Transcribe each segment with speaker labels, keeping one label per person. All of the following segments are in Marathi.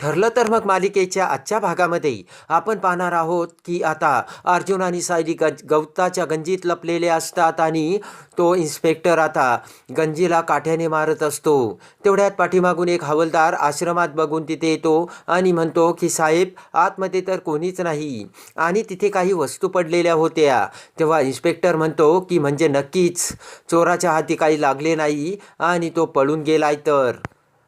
Speaker 1: ठरलं तर मग मालिकेच्या आजच्या भागामध्ये आपण पाहणार आहोत की आता अर्जुन आणि सायली गज गवताच्या गंजीत लपलेले असतात आणि तो इन्स्पेक्टर आता गंजीला काठ्याने मारत असतो. तेवढ्यात पाठीमागून एक हवलदार आश्रमात बघून तिथे येतो आणि म्हणतो की साहेब आतमध्ये तर कोणीच नाही. आणि तिथे काही वस्तू पडलेल्या होत्या. तेव्हा इन्स्पेक्टर म्हणतो की म्हणजे नक्कीच चोराच्या हाती काही लागले नाही आणि तो पळून गेलाय तर.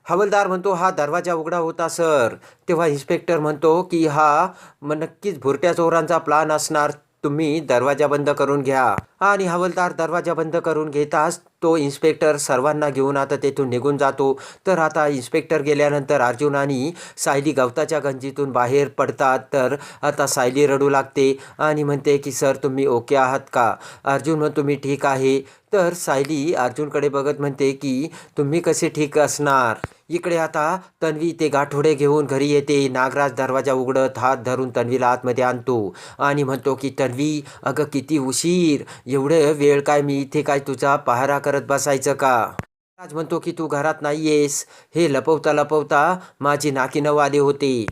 Speaker 1: हवलदार म्हणतो हा दरवाजा उघडा होता सर. तेव्हा इन्स्पेक्टर म्हणतो की हा नक्कीच भुरट्या चोरांचा प्लान असणार. तुम्ही दरवाजा बंद करून घ्या. आणि हवलदार दरवाजा बंद करून घेताच तो इन्स्पेक्टर सर्वांना घेऊन आता तेथून निघून जातो. तर आता इन्स्पेक्टर गेल्यानंतर अर्जुन आणि सायली गवताच्या गंजीतून बाहेर पडतात. तर आता सायली रडू लागते आणि म्हणते की सर तुम्ही ओके आहात का? अर्जुन म्हणतो मी ठीक आहे. तर सायली अर्जुनकडे बघत म्हणते की तुम्ही कसे ठीक असणार? इकडे आता तन्वी ते गाठोडे घेऊन घरी येते. नागराज दरवाजा उघडत हात धरून तन्वीला आतमध्ये आणतो आणि म्हणतो की तन्वी अगं किती उशीर. एवढं वेळ काय मी इथे काय तुझा पहारा करत बसायचं का? राज म्हणतो की तू घरात नाही येस हे लपवता लपवता माझी नाकीनव आले होते.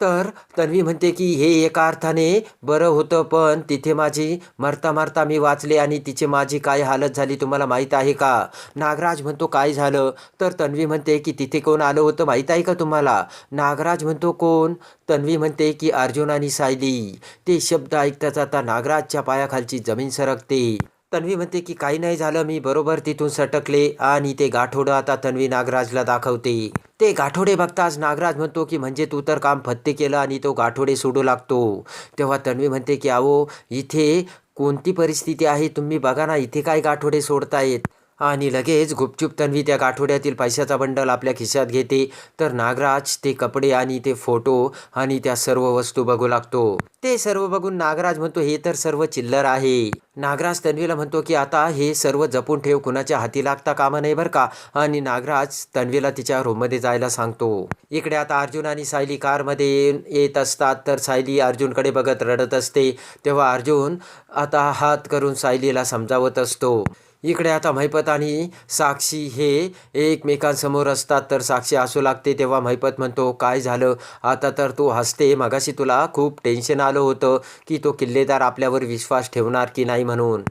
Speaker 1: तर तन्वी म्हणते की हे एका अर्थाने बरं होतं पण तिथे माझी मरता मरता मी वाचले आणि तिचे माझी काय हालत झाली तुम्हाला माहीत आहे का? नागराज म्हणतो काय झालं? तर तन्वी म्हणते की तिथे कोण आलं होतं माहीत आहे का तुम्हाला? नागराज म्हणतो कोण? तन्वी म्हणते की अर्जुन आणि सायली. ते शब्द ऐकताच आता नागराजच्या पायाखालची जमीन सरकते. तन्वी म्हणते की काही नाही झालं मी बरोबर तिथून सटकले आणि ते गाठोडं आता तन्वी नागराजला दाखवते. ते गाठोडे बघताच नागराज म्हणतो की म्हणजे तू तर काम फत्ते केलं आणि तो गाठोडे सोडू लागतो. तेव्हा तन्वी म्हणते की अहो इथे कोणती परिस्थिती आहे? तुम्ही बघा ना इथे काय गाठोडे सोडतायत. आणि लगेच गुपचूप तन्वी त्या गाठोड्यातील पैशाचा बंडल आपल्या खिशात घेते. तर नागराज ते कपडे आणि ते फोटो आणि त्या सर्व वस्तू बघू लागतो. ते सर्व बघून नागराज म्हणतो हे तर सर्व चिल्लर आहे. नागराज तन्वीला म्हणतो की आता हे सर्व जपून ठेव कुणाच्या हाती लागता कामा नाही बरं का? आणि नागराज तन्वीला तिच्या रूममध्ये जायला सांगतो. इकडे आता अर्जुन आणि सायली कारमध्ये येत असतात तर सायली अर्जुनकडे बघत रडत असते. तेव्हा अर्जुन आता हात करून सायलीला समजावत असतो. इकडे आता महिपत आणि साक्षी हे एकमेकांसमोर असतात तर साक्षी असू लागते. तेव्हा महिपत म्हणतो काय झालं? आता तर तू हसते. मगाशी तुला खूप टेन्शन आलं होतं की तो किल्लेदार आपल्यावर विश्वास ठेवणार की नाही? म्हणून.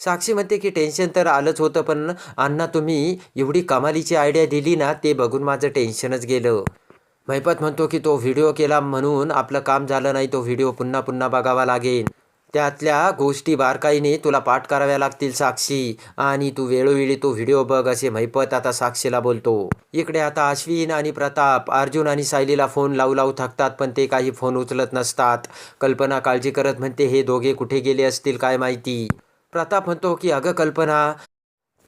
Speaker 1: साक्षी म्हणते की टेन्शन तर आलंच होतं पण अण्णा तुम्ही एवढी कमालीची आयडिया दिली ना ते बघून माझं टेन्शनच गेलं. महिपत म्हणतो की तो व्हिडिओ केला म्हणून आपलं काम झालं नाही तो व्हिडिओ पुन्हा पुन्हा बघावा लागेल. त्यातल्या गोष्टी बारकाईने तुला पाठ कराव्या लागतील साक्षी. आणि तू वेळोवेळी तो व्हिडिओ बघ असे महिपत आता साक्षीला बोलतो. इकडे आता अश्विन आणि प्रताप अर्जुन आणि सायलीला फोन लावू लावू थकतात पण ते काही फोन उचलत नसतात. कल्पना काळजी करत म्हणते हे दोघे कुठे गेले असतील काय माहिती? प्रताप म्हणतो की अगं कल्पना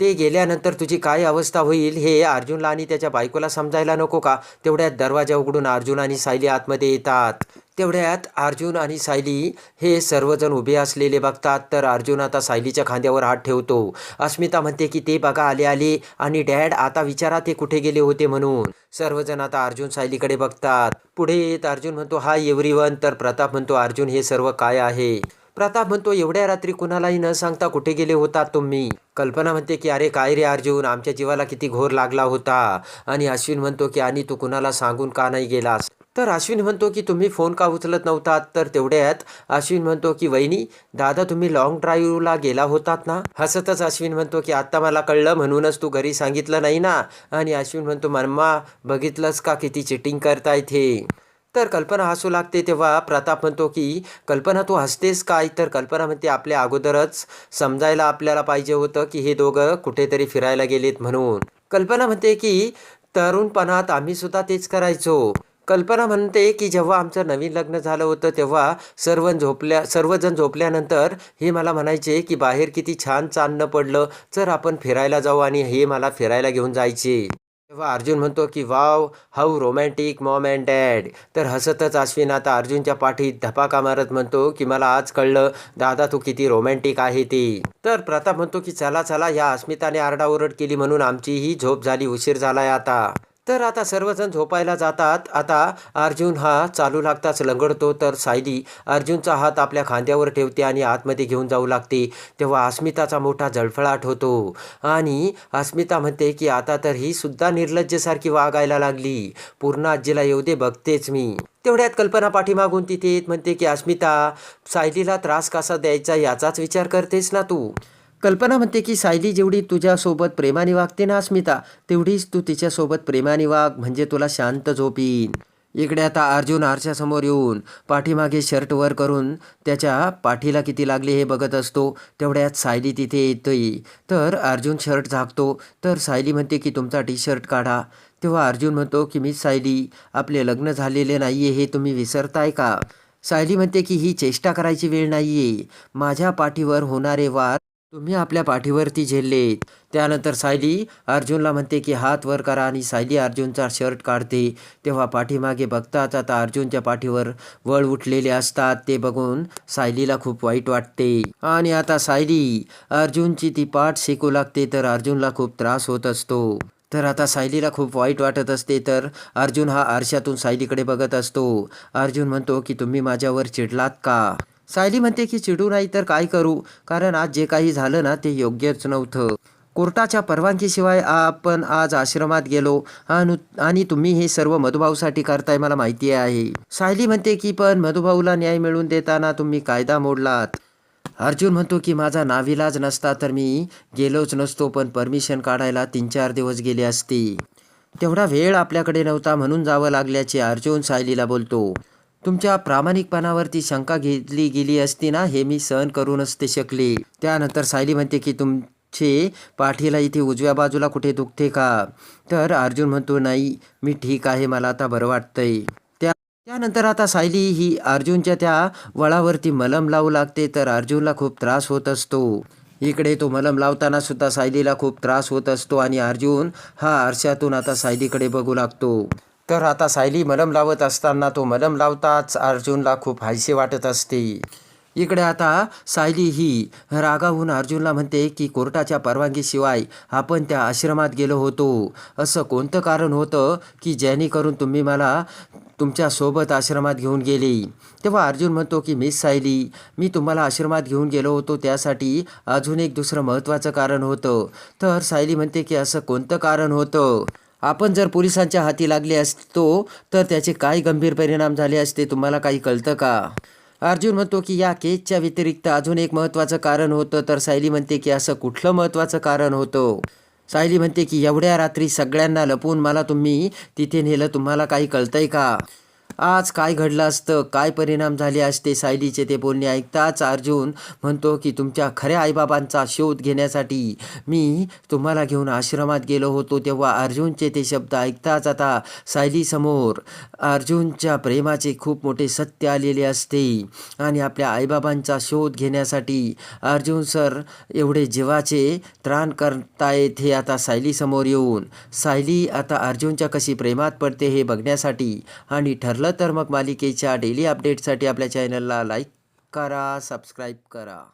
Speaker 1: ते गेल्यानंतर तुझी काय अवस्था होईल हे अर्जुनला आणि त्याच्या बायकोला समजायला नको का? तेवढ्यात दरवाजा उघडून अर्जुन आणि सायली आतमध्ये येतात. तेवढ्यात अर्जुन आणि सायली हे सर्वजण उभे असलेले बघतात. तर अर्जुन आता सायलीच्या खांद्यावर हात ठेवतो. अस्मिता म्हणते की ते बघा आले आले. आणि डॅड आता विचारा ते कुठे गेले होते म्हणून. सर्वजण आता अर्जुन सायलीकडे बघतात. पुढे येत अर्जुन म्हणतो हा एव्हरीवन तर प्रताप म्हणतो अर्जुन हे सर्व काय आहे? प्रताप म्हणतो एवढ्या रात्री कुणालाही न सांगता कुठे गेले होतात तुम्ही कल्पना म्हणते की अरे काय रे अर्जुन आमच्या जीवाला किती घोर लागला होता आणि अश्विन म्हणतो की आणि तू कुणाला सांगून का नाही गेलास तर अश्विन म्हणतो की तुम्ही फोन का उचलत नव्हतात तर तेवढ्यात अश्विन म्हणतो की वहिनी दादा तुम्ही लॉंग ड्राईव्हला गेला होतात ना हसतच अश्विन म्हणतो की आत्ता मला कळलं म्हणूनच तू घरी सांगितलं नाही ना आणि अश्विन म्हणतो मम्मा बघितलंस का किती चिटिंग करता हे तर कल्पना हसू लागते तेव्हा प्रताप म्हणतो की कल्पना तू हसतेस काय? तर कल्पना म्हणते आपल्या अगोदरच समजायला आपल्याला पाहिजे होतं की हे दोघं कुठेतरी फिरायला गेलेत म्हणून. कल्पना म्हणते की तरुणपणात आम्ही सुद्धा तेच करायचो. कल्पना म्हणते की जेव्हा आमचं नवीन लग्न झालं होतं तेव्हा सर्व झोपल्या सर्वजण झोपल्यानंतर हे मला म्हणायचे की बाहेर किती छान चांदणं पडलं तर आपण फिरायला जाऊ आणि हे मला फिरायला घेऊन जायचे. तेव्हा अर्जुन म्हणतो की wow how romantic mom and dad. तर हसतच अश्विन आता अर्जुनच्या पाठीत धपाका मारत म्हणतो की मला आज कळलं दादा तू किती रोमॅन्टिक आहे ती. तर प्रताप म्हणतो की चला चला या अस्मिताने आरडाओरड केली म्हणून आमचीही झोप झाली उशीर झालाय आता. तर आता सर्वजण झोपायला जातात. आता अर्जुन हा चालू लागताच लंगडतो तर सायली अर्जुनचा हात आपल्या खांद्यावर ठेवते आणि आतमध्ये घेऊन जाऊ लागते. तेव्हा अस्मिताचा मोठा जळफळाट होतो. आणि अस्मिता म्हणते की आता तर ही सुद्धा निर्लज्जसारखी वागायला लागली. पूर्ण आजीला येऊ दे बघतेच मी. तेवढ्यात कल्पना पाठीमागून तिथे येत म्हणते की अस्मिता सायलीला त्रास कसा द्यायचा याचाच विचार करतेस ना तू? कल्पना म्हणते की सायली जेवढी तुझ्यासोबत प्रेमाने वागते ना अस्मिता तेवढीच तू तिच्यासोबत प्रेमाने वाग म्हणजे तुला शांत झोप येईन इकडे आता अर्जुन आरशासमोर येऊन पाठीमागे शर्ट वर करून त्याच्या पाठीला किती लागले हे बघत असतो तेवढ्यात सायली तिथे येतोय. तर अर्जुन शर्ट झाकतो तर सायली म्हणते की तुमचा टी शर्ट काढा. तेव्हा अर्जुन म्हणतो की मी सायली आपले लग्न झालेले नाहीये हे तुम्ही विसरताय का? सायली म्हणते की ही चेष्टा करायची वेळ नाहीये. माझ्या पाठीवर होणारे वार तुम्ही आपल्या पाठीवरती झेललेत. त्यानंतर सायली अर्जुनला म्हणते की हात वर करा आणि सायली अर्जुनचा शर्ट काढते. तेव्हा पाठीमागे बघताच आता अर्जुनच्या पाठीवर वळ उठलेले असतात. ते बघून सायलीला खूप वाईट वाटते. आणि आता सायली अर्जुनची ती पाठ शिकू लागते तर अर्जुनला खूप त्रास होत असतो. तर आता सायलीला खूप वाईट वाटत असते तर अर्जुन हा आरशातून सायलीकडे बघत असतो. अर्जुन म्हणतो की तुम्ही माझ्यावर चिडलात का? सायली म्हणते की चिडू नाही तर काय करू? कारण आज जे काही झालं ना ते योग्यच नव्हतं. कोर्टाच्या परवानगीशिवाय आपण आज आश्रमात गेलो. अनु आणि तुम्ही हे सर्व मधुभाऊसाठी करताय मला माहिती आहे. सायली म्हणते की पण मधुभाऊला न्याय मिळवून देताना तुम्ही कायदा मोडलात. अर्जुन म्हणतो की माझा नाविलाज नसता तर मी गेलोच नसतो पण परमिशन काढायला तीन चार दिवस गेले असते. तेवढा वेळ आपल्याकडे नव्हता म्हणून जावं लागल्याचे अर्जुन सायलीला बोलतो. तुमच्या प्रामाणिकपणावरती शंका घेतली गेली असती ना हे मी सहन करू नसते शकले. त्यानंतर सायली म्हणते की तुमचे पाठीला इथे उजव्या बाजूला कुठे दुखते का? तर अर्जुन म्हणतो नाही मी ठीक आहे मला आता बरं वाटतंय. त्या त्यानंतर आता सायली ही अर्जुनच्या त्या वळावरती मलम लावू लागते तर अर्जुनला खूप त्रास होत असतो. इकडे तो मलम लावताना सुद्धा सायलीला खूप त्रास होत असतो आणि अर्जुन हा आरशातून आता सायलीकडे बघू लागतो. तर आता सायली मलम लावत असताना तो मलम लावताच अर्जुनला खूप हायसे वाटत असते. इकडे आता सायली ही रागाहून अर्जुनला म्हणते की कोर्टाच्या परवानगीशिवाय आपण त्या आश्रमात गेलो होतो. असं कोणतं कारण होतं की जेणेकरून तुम्ही मला तुमच्यासोबत आश्रमात घेऊन गेले? तेव्हा अर्जुन म्हणतो की मिस सायली मी तुम्हाला आश्रमात घेऊन गेलो होतो. त्यासाठी अजून एक दुसरं महत्त्वाचं कारण होतं. तर सायली म्हणते की असं कोणतं कारण होतं? आपण जर पोलिसांच्या हाती लागले असतो तर त्याचे काय गंभीर परिणाम झाले असते तुम्हाला काही कळतं का? अर्जुन म्हणतो की या केसच्या व्यतिरिक्त अजून एक महत्त्वाचं कारण होतं तर सायली म्हणते की असं कुठलं महत्त्वाचं कारण होतं? सायली म्हणते की एवढ्या रात्री सगळ्यांना लपवून मला तुम्ही तिथे नेलं तुम्हाला काही कळतंय का? आज काय घडलं असतं? काय परिणाम झाले असते? सायलीचे ते बोलणे ऐकताच अर्जुन म्हणतो की तुमच्या खऱ्या आईबाबांचा शोध घेण्यासाठी मी तुम्हाला घेऊन आश्रमात गेलो होतो तेव्हा अर्जुनचे ते शब्द ऐकताच आता सायलीसमोर अर्जुनच्या प्रेमाचे खूप मोठे सत्य आलेले असते आणि आपल्या आईबाबांचा शोध घेण्यासाठी अर्जुन सर एवढे जीवाचे त्राण करतायत हे आता सायलीसमोर येऊन सायली आता अर्जुनच्या कशी प्रेमात पडते हे बघण्यासाठी आणि ठरलं तर मग मालिकेच्या डेली अपडेटसाठी आपल्या चॅनलला लाईक करा सबस्क्राईब करा.